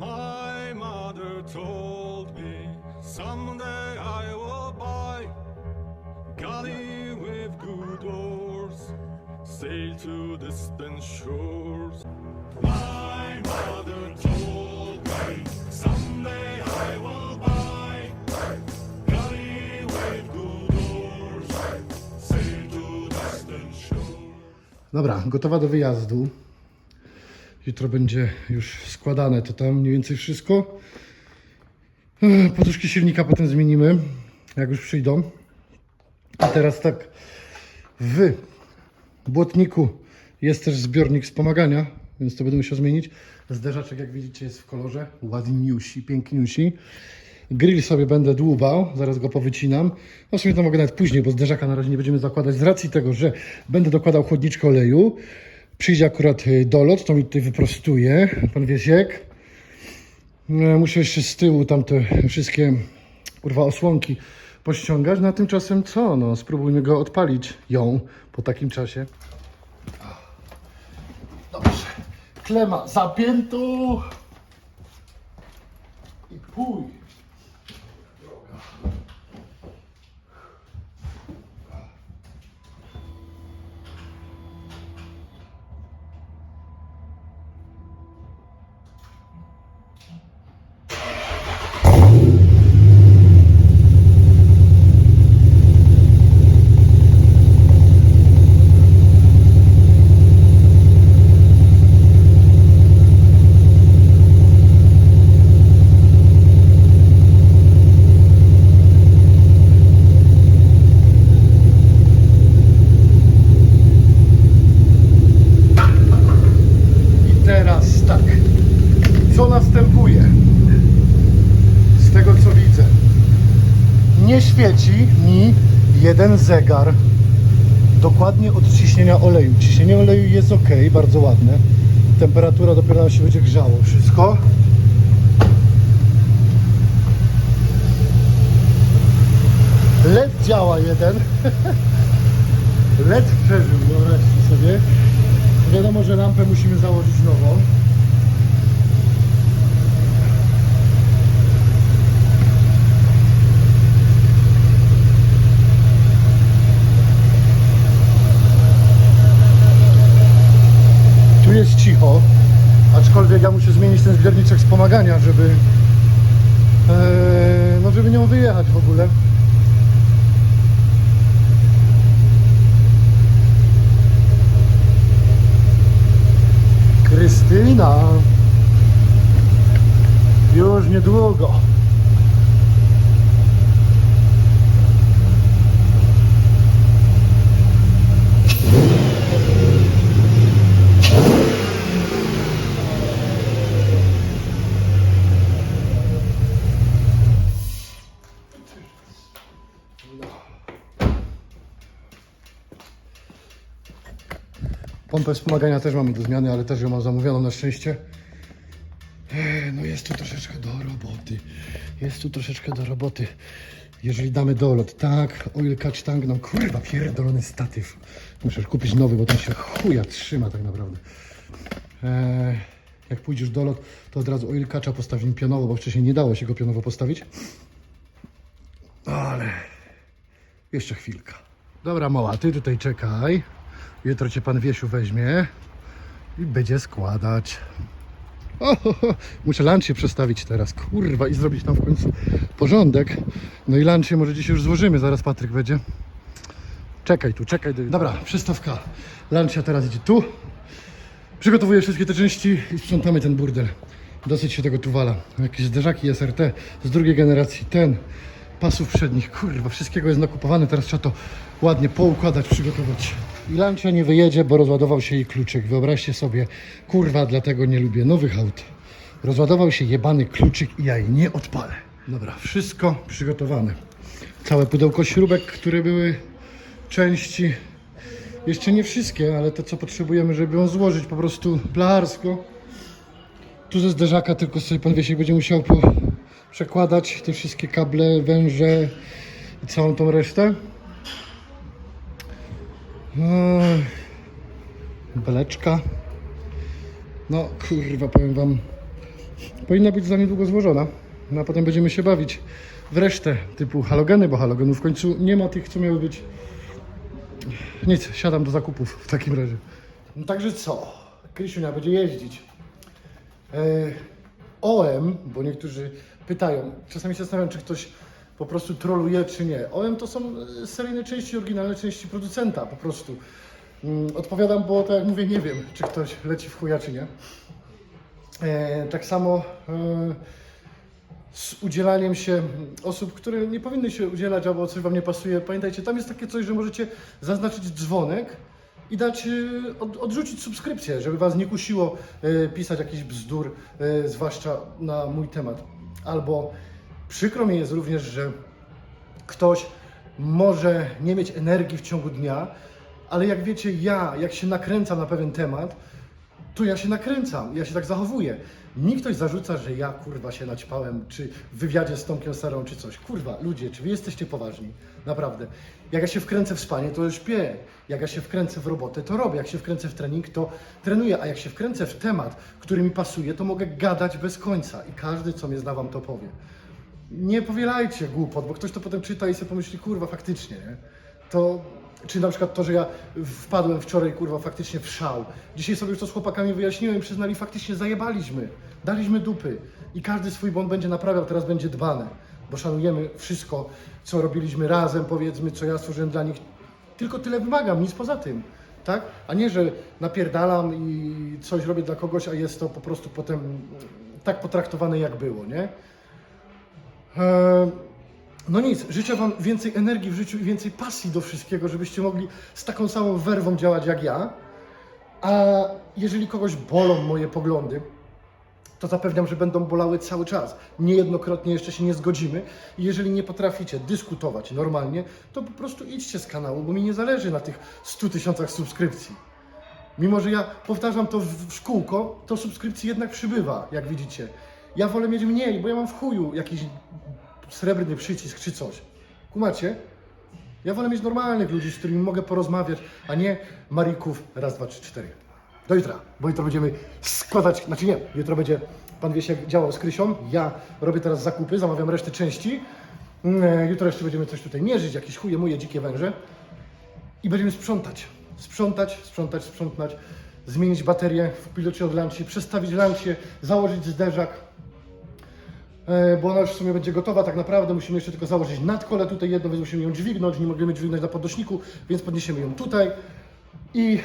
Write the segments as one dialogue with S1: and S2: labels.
S1: My mother told me someday I will buy galley with good oars, sail to distant shores. My mother told me someday I will buy galley with good oars, sail to distant shores.
S2: Dobra, gotowa do wyjazdu. Jutro będzie już składane to tam mniej więcej wszystko. Poduszki silnika potem zmienimy, jak już przyjdą. A teraz tak, w błotniku jest też zbiornik wspomagania, więc to będę musiał zmienić. Zderzaczek, jak widzicie, jest w kolorze ładniusi, piękniusi. Grill sobie będę dłubał, zaraz go powycinam. No w sumie to mogę nawet później, bo zderzaka na razie nie będziemy zakładać z racji tego, że będę dokładał chłodniczkę oleju. Przyjdzie akurat y, dolot, to mi tutaj wyprostuje pan Wiesiek. No, Muszę jeszcze z tyłu tam te wszystkie kurwa osłonki pościągać. No a tymczasem co? No spróbujmy go odpalić ją po takim czasie. Dobrze. Klema zapiętu. I pój. I teraz tak. Co następuje? Z tego co widzę. Nie świeci mi jeden zegar dokładnie od ciśnienia oleju. Ciśnienie oleju jest ok, bardzo ładne. Temperatura dopiero się będzie grzało. Wszystko. LED działa jeden. LED przeżył, wyobraźcie sobie. Wiadomo, że lampę musimy założyć nową. Tu jest cicho, aczkolwiek ja muszę zmienić ten zbiorniczek wspomagania, żeby e, no żeby nią wyjechać w ogóle. Krystyna. Już niedługo. Pompę wspomagania też mamy do zmiany, ale też ją mam zamówioną na szczęście. No jest tu troszeczkę do roboty. Jest tu troszeczkę do roboty. Jeżeli damy dolot, tak, oil catch tank, no kurwa, pierdolony statyw. Muszę kupić nowy, bo ten się chuja trzyma tak naprawdę. Eee, jak pójdziesz dolot, to od razu oil catcha postawimy pionowo, bo wcześniej nie dało się go pionowo postawić. Ale jeszcze chwilka. Dobra, mała, ty tutaj czekaj. Jutro cię pan Wiesiu weźmie i będzie składać. O, muszę lunchie przestawić teraz, kurwa, i zrobić tam w końcu porządek. No i lunchie może dziś już złożymy, zaraz Patryk będzie. Czekaj tu, czekaj. Dobra, przystawka. Lunchia teraz idzie tu. Przygotowuję wszystkie te części i sprzątamy ten burdel. Dosyć się tego tu wala. Jakieś zderzaki SRT z drugiej generacji. Ten, pasów przednich, kurwa, wszystkiego jest nakupowane. Teraz trzeba to ładnie poukładać, przygotować. I Lancia nie wyjedzie, bo rozładował się jej kluczyk. Wyobraźcie sobie, kurwa, dlatego nie lubię nowych aut. Rozładował się jebany kluczyk i ja jej nie odpalę. Dobra, wszystko przygotowane. Całe pudełko śrubek, które były części jeszcze nie wszystkie, ale to co potrzebujemy, żeby ją złożyć po prostu blacharsko. Tu ze zderzaka tylko sobie pan Wiesiek będzie musiał przekładać te wszystkie kable, węże i całą tą resztę. Beleczka. No kurwa, powiem wam, powinna być za niedługo złożona. No a potem będziemy się bawić w resztę typu halogeny, bo halogenów w końcu nie ma tych, co miały być. Nic, siadam do zakupów w takim razie. No także co? Krysiunia będzie jeździć. E, OM, bo niektórzy pytają, czasami się zastanawiam, czy ktoś po prostu troluje, czy nie. OM to są e, seryjne części, oryginalne części producenta po prostu. Mm, Odpowiadam, bo tak jak mówię, nie wiem, czy ktoś leci w chuja, czy nie. E, tak samo e, z udzielaniem się osób, które nie powinny się udzielać, albo coś Wam nie pasuje. Pamiętajcie, tam jest takie coś, że możecie zaznaczyć dzwonek i dać, od, odrzucić subskrypcję, żeby Was nie kusiło pisać jakichś bzdur, zwłaszcza na mój temat. Albo przykro mi jest również, że ktoś może nie mieć energii w ciągu dnia, ale jak wiecie, ja, jak się nakręcam na pewien temat, to ja się nakręcam, ja się tak zachowuję. Mi ktoś zarzuca, że ja kurwa się naćpałem, czy w wywiadzie z Tomkiem Sarą, czy coś. Kurwa, ludzie, czy wy jesteście poważni? Naprawdę. Jak ja się wkręcę w spanie, to śpię. Jak ja się wkręcę w robotę, to robię. Jak się wkręcę w trening, to trenuję. A jak się wkręcę w temat, który mi pasuje, to mogę gadać bez końca. I każdy, co mnie zna, wam to powie nie powielajcie głupot, bo ktoś to potem czyta i sobie pomyśli, kurwa, faktycznie, nie? To, czy na przykład to, że ja wpadłem wczoraj, kurwa, faktycznie w szał. Dzisiaj sobie już to z chłopakami wyjaśniłem przyznali, faktycznie zajebaliśmy, daliśmy dupy i każdy swój błąd będzie naprawiał, teraz będzie dbane, bo szanujemy wszystko, co robiliśmy razem, powiedzmy, co ja służyłem dla nich. Tylko tyle wymagam, nic poza tym. Tak? A nie, że napierdalam i coś robię dla kogoś, a jest to po prostu potem tak potraktowane, jak było, nie? Eee, No nic, życzę Wam więcej energii w życiu i więcej pasji do wszystkiego, żebyście mogli z taką samą werwą działać jak ja. A jeżeli kogoś bolą moje poglądy, to zapewniam, że będą bolały cały czas. Niejednokrotnie jeszcze się nie zgodzimy. I jeżeli nie potraficie dyskutować normalnie, to po prostu idźcie z kanału, bo mi nie zależy na tych 100 tysiącach subskrypcji. Mimo, że ja powtarzam to w szkółko, to subskrypcji jednak przybywa, jak widzicie. Ja wolę mieć mniej, bo ja mam w chuju jakiś srebrny przycisk czy coś. Kumacie? Ja wolę mieć normalnych ludzi, z którymi mogę porozmawiać, a nie marików raz, dwa, trzy, cztery. Do jutra, bo jutro będziemy składać, znaczy nie, jutro będzie Pan Wiesiek działał z Krysią, ja robię teraz zakupy, zamawiam resztę części. Mm, Jutro jeszcze będziemy coś tutaj mierzyć, jakieś chuje, moje dzikie węże i będziemy sprzątać. Sprzątać, sprzątać, sprzątać, zmienić baterię w pilocie od Lancia, przestawić Lancia, założyć zderzak, e, bo ona już w sumie będzie gotowa tak naprawdę. Musimy jeszcze tylko założyć nadkole tutaj jedno, więc musimy ją dźwignąć, nie możemy dźwignąć na podnośniku, więc podniesiemy ją tutaj i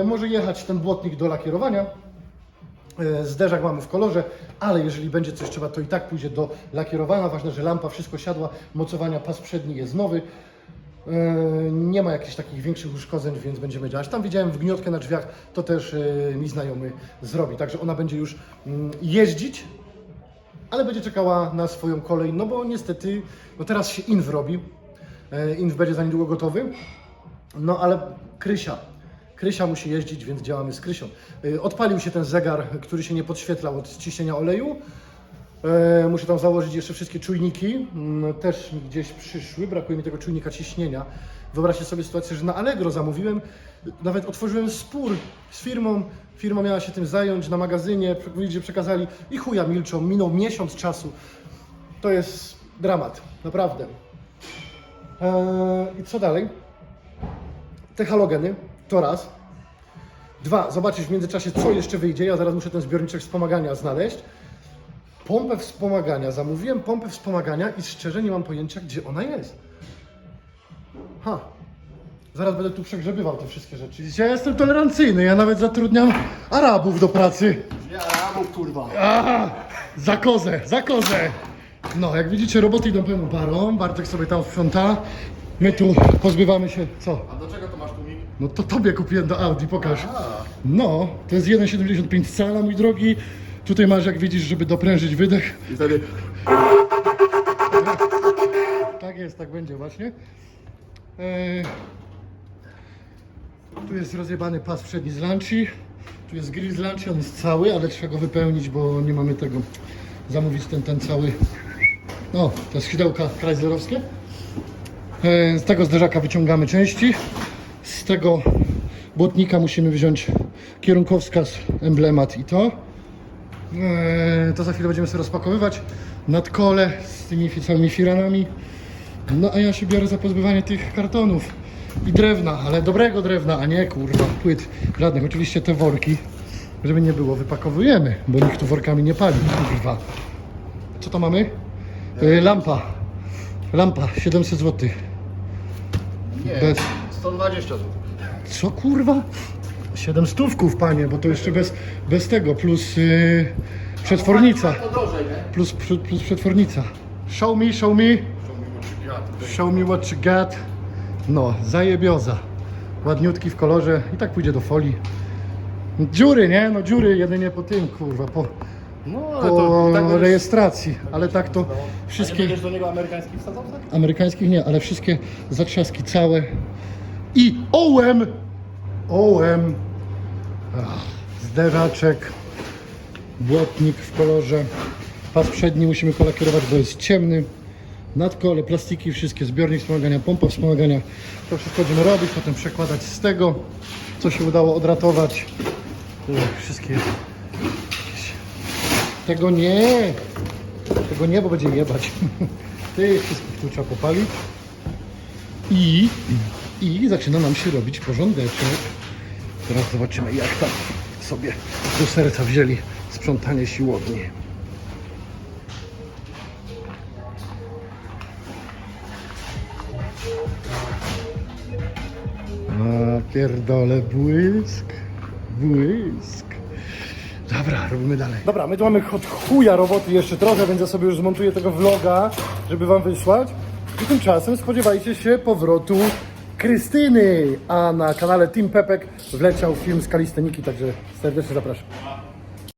S2: e, może jechać ten błotnik do lakierowania. E, Zderzak mamy w kolorze, ale jeżeli będzie coś trzeba, to i tak pójdzie do lakierowania. Ważne, że lampa, wszystko siadła, mocowania, pas przedni jest nowy. E, Nie ma jakichś takich większych uszkodzeń, więc będziemy działać. Tam widziałem wgniotkę na drzwiach, to też e, mi znajomy zrobi. Także ona będzie już mm, jeździć, ale będzie czekała na swoją kolej, no bo niestety, no teraz się INW robi. E, INW będzie za niedługo gotowy. No ale Krysia. Krysia musi jeździć, więc działamy z Krysią. Odpalił się ten zegar, który się nie podświetlał od ciśnienia oleju. E, Muszę tam założyć jeszcze wszystkie czujniki. Mm, Też gdzieś przyszły, brakuje mi tego czujnika ciśnienia. Wyobraźcie sobie sytuację, że na Allegro zamówiłem, nawet otworzyłem spór z firmą. Firma miała się tym zająć na magazynie, ludzie przekazali i chuja milczą. Minął miesiąc czasu. To jest dramat, naprawdę. Eee, I co dalej? te halogeny, to raz. Dwa, zobaczyć w międzyczasie, co jeszcze wyjdzie. Ja zaraz muszę ten zbiorniczek wspomagania znaleźć. Pompę wspomagania. Zamówiłem pompę wspomagania i szczerze nie mam pojęcia, gdzie ona jest. Ha. Zaraz będę tu przegrzebywał te wszystkie rzeczy. Ja jestem tolerancyjny, ja nawet zatrudniam Arabów do pracy.
S3: Ja Arabów kurwa.
S2: A, za kozę, za kozę. No, jak widzicie, roboty idą pełną parą. Bartek sobie tam sprząta. My tu pozbywamy się, co?
S3: A do czego to masz tłumik?
S2: No to tobie kupiłem do Audi, pokaż. No, to jest 1,75 cala, mój drogi. Tutaj masz, jak widzisz, żeby doprężyć wydech.
S3: I wtedy
S2: Tak jest, tak będzie właśnie. Eee, tu jest rozjebany pas przedni z Lanci. Tu jest grill z Lanci, on jest cały, ale trzeba go wypełnić, bo nie mamy tego. Zamówić ten, ten cały. No, te skrzydełka chryslerowskie. Eee, z tego zderzaka wyciągamy części. Z tego błotnika musimy wziąć kierunkowskaz, emblemat i to. Eee, to za chwilę będziemy sobie rozpakowywać nadkole z tymi całymi firanami. No a ja się biorę za pozbywanie tych kartonów i drewna, ale dobrego drewna, a nie kurwa płyt żadnych. Oczywiście te worki, żeby nie było, wypakowujemy, bo nikt tu workami nie pali, kurwa. Co to mamy? Eee, lampa. Lampa, 700 zł.
S3: Nie,
S2: Bez.
S3: 120 zł.
S2: Co kurwa? 7 stówków, panie, bo to jeszcze bez, bez tego, plus yy, przetwornica.
S3: To?
S2: Plus, plus, przetwornica. Show me, show me. Show me what you got. No, zajebioza. Ładniutki w kolorze i tak pójdzie do folii. Dziury, nie? No dziury jedynie po tym, kurwa, po,
S3: No,
S2: po
S3: tak będziesz-
S2: rejestracji. Ale tak to
S3: nie
S2: wszystkie...
S3: będziesz do niego amerykański wsadzał, tak?
S2: Amerykańskich nie, ale wszystkie zatrzaski całe. I ołem! Ołem! Ach, błotnik w kolorze. Pas przedni musimy kolakierować, bo jest ciemny. Nadkole, plastiki, wszystkie, zbiornik wspomagania, pompa wspomagania. To wszystko będziemy robić, potem przekładać z tego, co się udało odratować. Wszystkie. Tego nie! Tego nie, bo będzie jebać. Tych wszystkich tu trzeba popalić. I, I zaczyna nam się robić porządeczek. Teraz zobaczymy, jak tam sobie do serca wzięli sprzątanie siłowni. A pierdole, błysk, błysk. Dobra, robimy dalej. Dobra, my tu mamy od chuja roboty jeszcze trochę, więc ja sobie już zmontuję tego vloga, żeby wam wysłać. I tymczasem spodziewajcie się powrotu Krystyny, a na kanale Team Pepek wleciał film z kalisteniki, także serdecznie zapraszam.